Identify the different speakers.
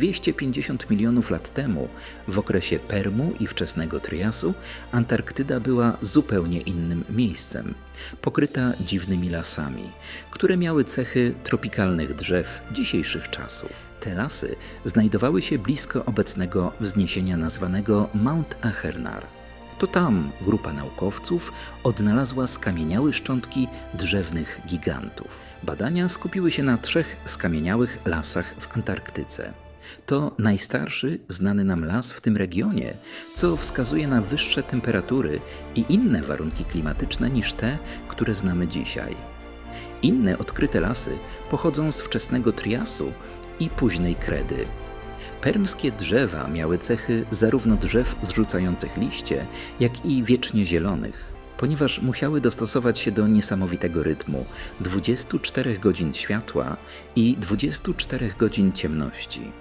Speaker 1: 250 milionów lat temu, w okresie Permu i wczesnego Triasu, Antarktyda była zupełnie innym miejscem, pokryta dziwnymi lasami, które miały cechy tropikalnych drzew dzisiejszych czasów. Te lasy znajdowały się blisko obecnego wzniesienia nazwanego Mount Achernar. To tam grupa naukowców odnalazła skamieniałe szczątki drzewnych gigantów. Badania skupiły się na trzech skamieniałych lasach w Antarktyce. To najstarszy znany nam las w tym regionie, co wskazuje na wyższe temperatury i inne warunki klimatyczne niż te, które znamy dzisiaj. Inne odkryte lasy pochodzą z wczesnego Triasu i późnej Kredy. Permskie drzewa miały cechy zarówno drzew zrzucających liście, jak i wiecznie zielonych, ponieważ musiały dostosować się do niesamowitego rytmu 24 godzin światła i 24 godzin ciemności.